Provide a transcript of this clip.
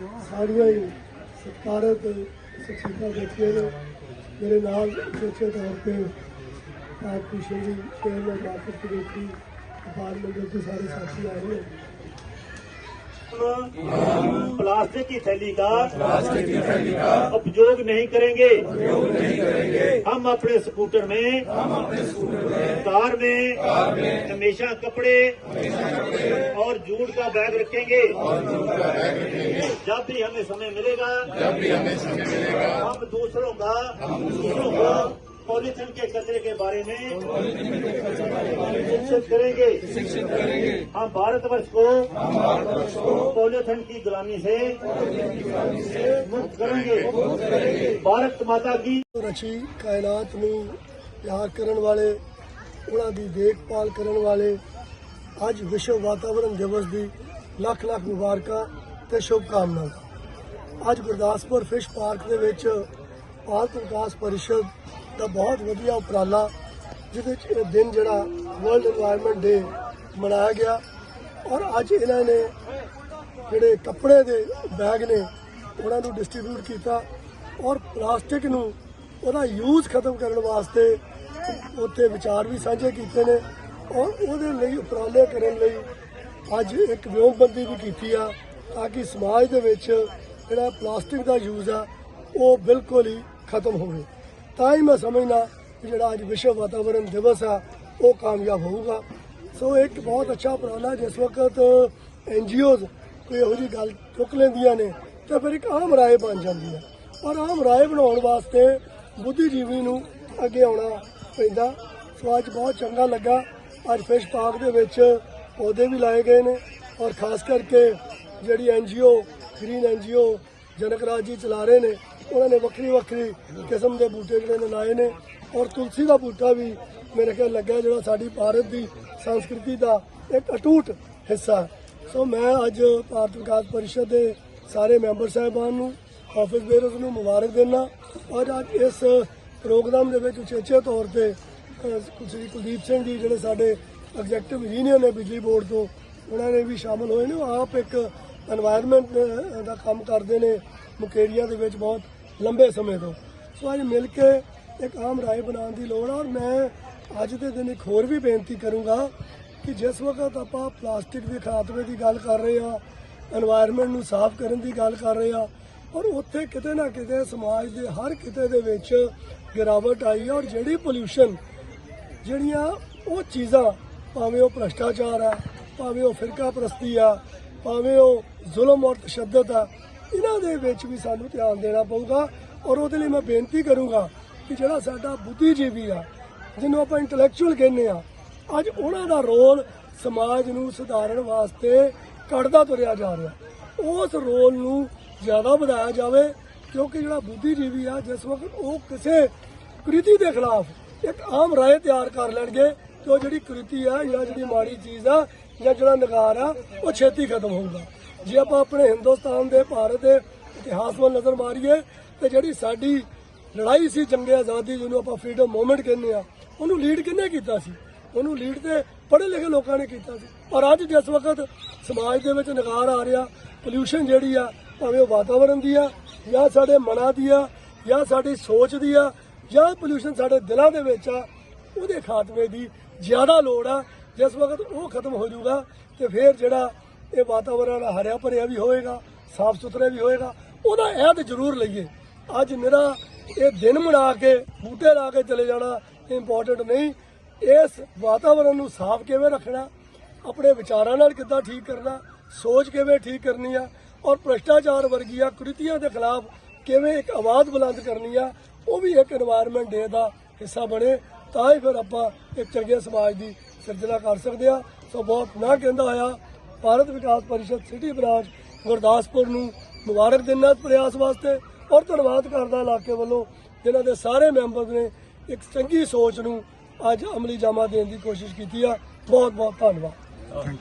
ਸਾਰੀਆਂ ਹੀ ਸਤਿਕਾਰਤ ਸਖਸ਼ੀਤਾ ਬੱਚੇ ਨੇ। ਮੇਰੇ ਨਾਲ ਸੋਚੇ ਤੌਰ ਤੇ ਆਪ ਦੀ Shri chairman doctor committee department ਦੇ ਸਾਰੇ ਸਾਥੀ ਆਏ ਨੇ। प्लास्टिक की थैली का प्लास्टिक की थैली का उपयोग नहीं करेंगे। उपयोग नहीं करेंगे। हम अपने स्कूटर में हम अपने स्कूटर में कार में कार में हमेशा कपड़े और जूट का बैग रखेंगे। जब भी हमें समय मिलेगा जब भी हमें समय मिलेगा हम दूसरों का हम दूसरों को पॉलिथीन के कचरे के बारे में शिक्षित करेंगे शिक्षित करेंगे हम भारतवर्ष को पॉलिथीन की गुलामी से मुक्त करेंगे भारत माता की ਰਚੀ ਕਾਇਨਾਤ ਨੂੰ ਪਿਆਰ ਕਰਨ ਵਾਲੇ ਉਹਨਾਂ ਦੀ ਦੇਖਭਾਲ ਕਰਨ ਵਾਲੇ ਅੱਜ ਵਿਸ਼ਵ ਵਾਤਾਵਰਣ ਦਿਵਸ ਦੀ ਲੱਖ ਲੱਖ ਮੁਬਾਰਕਾਂ ਤੇ ਸ਼ੁਭਕਾਮਨਾਵਾਂ ਅੱਜ ਗੁਰਦਾਸਪੁਰ ਫਿਸ਼ ਪਾਰਕ ਦੇ ਵਿੱਚ ਭਾਰਤ ਵਿਕਾਸ ਪਰਿਸ਼ਦ ਤਾਂ ਬਹੁਤ ਵਧੀਆ ਉਪਰਾਲਾ, ਜਿਹਦੇ 'ਚ ਇਹ ਦਿਨ ਜਿਹੜਾ ਵਰਲਡ এনवायरमेंट ਡੇ ਮਨਾਇਆ ਗਿਆ। ਔਰ ਅੱਜ ਇਹਨਾਂ ਨੇ ਜਿਹੜੇ ਕੱਪੜੇ ਦੇ ਬੈਗ ਨੇ, ਉਹਨਾਂ ਨੂੰ ਡਿਸਟ੍ਰੀਬਿਊਟ ਕੀਤਾ ਔਰ ਪਲਾਸਟਿਕ ਨੂੰ ਉਹਦਾ ਯੂਜ਼ ਖਤਮ ਕਰਨ ਵਾਸਤੇ ਉੱਥੇ ਵਿਚਾਰ ਵੀ ਸਾਂਝੇ ਕੀਤੇ ਨੇ। ਔਰ ਉਹਦੇ ਲਈ ਉਪਰਾਲੇ ਕਰਨ ਲਈ ਅੱਜ ਇੱਕ ਵਿਉਂਗਬੰਦੀ ਵੀ ਕੀਤੀ ਆ, ਤਾਂ ਕਿ ਸਮਾਜ ਦੇ ਵਿੱਚ ਜਿਹੜਾ ਪਲਾਸਟਿਕ ਦਾ ਯੂਜ਼ ਆ, ਉਹ ਬਿਲਕੁਲ ਹੀ ਖਤਮ ਹੋਵੇ। ਤਾਂ ਹੀ ਮੈਂ ਸਮਝਦਾ ਕਿ ਜਿਹੜਾ ਅੱਜ ਵਿਸ਼ਵ ਵਾਤਾਵਰਣ ਦਿਵਸ ਆ, ਉਹ ਕਾਮਯਾਬ ਹੋਊਗਾ। ਸੋ ਇੱਕ ਬਹੁਤ ਅੱਛਾ ਉਪਰਾਲਾ ਜਿਸ ਵਕਤ ਐਨਜੀਓਜ਼ ਕੋਈ ਇਹੋ ਜਿਹੀ ਗੱਲ ਚੁੱਕ ਲੈਂਦੀਆਂ ਨੇ, ਤਾਂ ਫਿਰ ਇੱਕ ਆਮ ਰਾਏ ਬਣ ਜਾਂਦੀ ਹੈ। ਔਰ ਆਮ ਰਾਏ ਬਣਾਉਣ ਵਾਸਤੇ ਬੁੱਧੀਜੀਵੀ ਨੂੰ ਅੱਗੇ ਆਉਣਾ ਪੈਂਦਾ। ਸੋ ਅੱਜ ਬਹੁਤ ਚੰਗਾ ਲੱਗਾ। ਅੱਜ ਫਿਸ਼ ਪਾਰਕ ਦੇ ਵਿੱਚ ਪੌਦੇ ਵੀ ਲਾਏ ਗਏ ਨੇ ਔਰ ਖਾਸ ਕਰਕੇ ਜਿਹੜੀ NGO green NGO Janak Raj ji ਚਲਾ ਰਹੇ ਨੇ ਉਹਨਾਂ ਨੇ ਵੱਖਰੀ ਵੱਖਰੀ ਕਿਸਮ ਦੇ ਬੂਟੇ ਜਿਹੜੇ ਨੇ ਲਾਏ ਨੇ ਔਰ ਤੁਲਸੀ ਦਾ ਬੂਟਾ ਵੀ ਮੇਰੇ ਖਿਆਲ ਲੱਗਾ ਜਿਹੜਾ ਸਾਡੀ ਭਾਰਤ ਦੀ ਸੰਸਕ੍ਰਿਤੀ ਦਾ ਇੱਕ ਅਟੂਟ ਹਿੱਸਾ ਸੋ ਮੈਂ ਅੱਜ ਭਾਰਤ ਵਿਕਾਸ ਪਰਿਸ਼ਦ ਦੇ ਸਾਰੇ ਮੈਂਬਰ ਸਾਹਿਬਾਨ ਨੂੰ ਆਫਿਸ ਬੇਰਸ ਨੂੰ ਮੁਬਾਰਕ ਦਿੰਦਾ ਔਰ ਅੱਜ ਇਸ ਪ੍ਰੋਗਰਾਮ ਦੇ ਵਿੱਚ ਉਚੇਚੇ ਤੌਰ ਤੇ ਸ੍ਰੀ ਕੁਲਦੀਪ ਸਿੰਘ ਜੀ ਜਿਹੜੇ ਸਾਡੇ ਐਗਜ਼ੈਕਟਿਵ ਇੰਜੀਨੀਅਰ ਨੇ ਬਿਜਲੀ ਬੋਰਡ ਤੋਂ, ਉਹਨਾਂ ਨੇ ਵੀ ਸ਼ਾਮਲ ਹੋਏ ਨੇ। ਆਪ ਇੱਕ এনवायरमेंट ਦਾ ਕੰਮ ਕਰਦੇ ਨੇ, ਮੁਕੇਰੀਆ ਦੇ ਵਿੱਚ ਬਹੁਤ ਲੰਬੇ ਸਮੇਂ ਤੋਂ। ਸੋ ਅੱਜ ਮਿਲ ਕੇ ਇੱਕ ਆਮ ਰਾਏ ਬਣਾਉਣ ਦੀ ਲੋੜ ਆ ਔਰ ਮੈਂ ਅੱਜ ਦੇ ਦਿਨ ਇੱਕ ਹੋਰ ਵੀ ਬੇਨਤੀ ਕਰੂੰਗਾ ਕਿ ਜਿਸ ਵਕਤ ਆਪਾਂ ਪਲਾਸਟਿਕ ਦੇ ਖਾਤਮੇ ਦੀ ਗੱਲ ਕਰ ਰਹੇ ਆ এনवायरमेंट ਨੂੰ ਸਾਫ਼ ਕਰਨ ਦੀ ਗੱਲ ਕਰ ਰਹੇ ਆ ਔਰ ਉੱਥੇ ਕਿਤੇ ਨਾ ਕਿਤੇ ਸਮਾਜ ਦੇ ਹਰ ਕਿਤੇ ਦੇ ਵਿੱਚ ਗਿਰਾਵਟ ਆਈ ਔਰ ਜਿਹੜੀ ਪੋਲੂਸ਼ਨ ਜਿਹੜੀਆਂ ਉਹ ਚੀਜ਼ਾਂ, ਭਾਵੇਂ ਉਹ ਭ੍ਰਸ਼ਟਾਚਾਰ ਆ, ਭਾਵੇਂ ਉਹ ਫਿਰਕਾ ਪ੍ਰਸਤੀ ਆ, ਭਾਵੇਂ ਉਹ ਜ਼ੁਲਮ ਔਰ ਤਸ਼ੱਦਦ ਆ ਇਹਨਾਂ ਦੇ ਵਿੱਚ ਵੀ ਸਾਨੂੰ ਧਿਆਨ ਦੇਣਾ ਪਊਗਾ ਔਰ ਉਹਦੇ ਲਈ ਮੈਂ ਬੇਨਤੀ ਕਰੂੰਗਾ ਕਿ ਜਿਹੜਾ ਸਾਡਾ ਬੁੱਧੀਜੀਵੀ ਆ, ਜਿਹਨੂੰ ਆਪਾਂ ਇੰਟੈਲੈਕਚੁਅਲ ਕਹਿੰਦੇ ਆ, ਅੱਜ ਉਹਨਾਂ ਦਾ ਰੋਲ ਸਮਾਜ ਨੂੰ ਸੁਧਾਰਨ ਵਾਸਤੇ ਕੱਢਦਾ ਤੁਰਿਆ ਜਾ ਰਿਹਾ। ਉਸ ਰੋਲ ਨੂੰ ਜ਼ਿਆਦਾ ਵਧਾਇਆ ਜਾਵੇ ਕਿਉਂਕਿ ਜਿਹੜਾ ਬੁੱਧੀਜੀਵੀ ਆ, ਜਿਸ ਵਕਤ ਉਹ ਕਿਸੇ ਕ੍ਰਿਤੀ ਦੇ ਖਿਲਾਫ ਇੱਕ ਆਮ ਰਾਏ ਤਿਆਰ ਕਰ ਲੈਣਗੇ ਕਿ ਉਹ ਜਿਹੜੀ ਕ੍ਰਿਤੀ ਆ ਜਾਂ ਜਿਹੜੀ ਮਾੜੀ ਚੀਜ਼ ਆ ਜਾਂ ਜਿਹੜਾ ਨਗਾਰ ਆ, ਉਹ ਛੇਤੀ ਖਤਮ ਹੋਊਗਾ। ਜੇ ਆਪਾਂ ਆਪਣੇ ਹਿੰਦੁਸਤਾਨ ਦੇ ਭਾਰਤ ਦੇ ਇਤਿਹਾਸ ਵੱਲ ਨਜ਼ਰ ਮਾਰੀਏ, ਤੇ ਜਿਹੜੀ ਸਾਡੀ ਲੜਾਈ ਸੀ ਜੰਗੇ ਆਜ਼ਾਦੀ ਜਿਹਨੂੰ ਆਪਾਂ ਫਰੀडम ਮੂਵਮੈਂਟ ਕਹਿੰਦੇ ਆ ਉਹਨੂੰ ਲੀਡ ਕਿੰਨੇ ਕੀਤਾ ਸੀ? ਉਹਨੂੰ ਲੀਡ ਤੇ ਪੜ੍ਹੇ ਲਿਖੇ ਲੋਕਾਂ ਨੇ ਕੀਤਾ ਸੀ। ਪਰ ਅੱਜ ਜਿਸ ਵਕਤ ਸਮਾਜ ਦੇ ਵਿੱਚ ਨਗਾਰ ਆ ਰਿਹਾ ਪੋਲਿਊਸ਼ਨ ਜਿਹੜੀ ਆ, ਭਾਵੇਂ ਉਹ ਵਾਤਾਵਰਣ ਦੀ ਆ, ਜਾਂ ਸਾਡੇ ਮਨਾਂ ਦੀ ਆ, ਜਾਂ ਸਾਡੀ ਸੋਚ ਦੀ ਆ, ਜਾਂ ਪੋਲਿਊਸ਼ਨ ਸਾਡੇ ਦਿਲਾਂ ਦੇ ਵਿੱਚ ਆ, ਉਹਦੇ ਖਾਤਮੇ ਦੀ ਜ਼ਿਆਦਾ ਲੋੜ ਆ। ਜਿਸ ਵਕਤ ਉਹ ਖਤਮ ਹੋ ਜਾਊਗਾ, ਤੇ ਫਿਰ ਜਿਹੜਾ ਇਹ ਵਾਤਾਵਰਣ ਹਰਿਆ ਭਰਿਆ ਵੀ ਹੋਏਗਾ, ਸਾਫ਼ ਸੁਥਰਾ ਵੀ ਹੋਏਗਾ, ਉਹਦਾ ਅਹਿਦ ਜ਼ਰੂਰ ਲਈਏ। ਅੱਜ ਮੇਰਾ ਇਹ ਦਿਨ ਮਨਾ ਕੇ, ਬੂਟੇ ਲਾ ਕੇ ਚਲੇ ਜਾਣਾ ਇੰਪੋਰਟੈਂਟ ਨਹੀਂ। ਇਸ ਵਾਤਾਵਰਣ ਨੂੰ ਸਾਫ਼ ਕਿਵੇਂ ਰੱਖਣਾ, ਆਪਣੇ ਵਿਚਾਰਾਂ ਨਾਲ ਕਿੱਦਾਂ ਠੀਕ ਕਰਨਾ, ਸੋਚ ਕਿਵੇਂ ਠੀਕ ਕਰਨੀ ਆ, ਔਰ ਭ੍ਰਿਸ਼ਟਾਚਾਰ ਵਰਗੀਆਂ ਕ੍ਰਿਤੀਆਂ ਦੇ ਖਿਲਾਫ ਕਿਵੇਂ ਇੱਕ ਆਵਾਜ਼ ਬੁਲੰਦ ਕਰਨੀ ਆ, ਉਹ ਵੀ ਇੱਕ এনवायरमेंट ਡੇ ਦਾ ਹਿੱਸਾ ਬਣੇ। ਤਾਂ ਹੀ ਫਿਰ ਆਪਾਂ ਇੱਕ ਚੰਗੇ ਸਮਾਜ ਦੀ ਸਿਰਜਣਾ ਕਰ ਸਕਦੇ ਆ। ਸੋ ਬਹੁਤ ਨਾ ਕਹਿੰਦਾ ਹੋਇਆ ਭਾਰਤ ਵਿਕਾਸ ਪਰਿਸ਼ਦ ਸਿਟੀ ਬ੍ਰਾਂਚ ਗੁਰਦਾਸਪੁਰ ਨੂੰ ਮੁਬਾਰਕ ਦਿੰਦਾ ਇਸ ਪ੍ਰਯਾਸ ਵਾਸਤੇ ਔਰ ਧੰਨਵਾਦ ਕਰਦਾ ਇਲਾਕੇ ਵੱਲੋਂ, ਜਿਨ੍ਹਾਂ ਦੇ ਸਾਰੇ ਮੈਂਬਰ ਨੇ ਇੱਕ ਚੰਗੀ ਸੋਚ ਨੂੰ ਅੱਜ ਅਮਲੀ ਜਾਮਾ ਦੇਣ ਦੀ ਕੋਸ਼ਿਸ਼ ਕੀਤੀ ਆ। ਬਹੁਤ ਬਹੁਤ ਧੰਨਵਾਦ।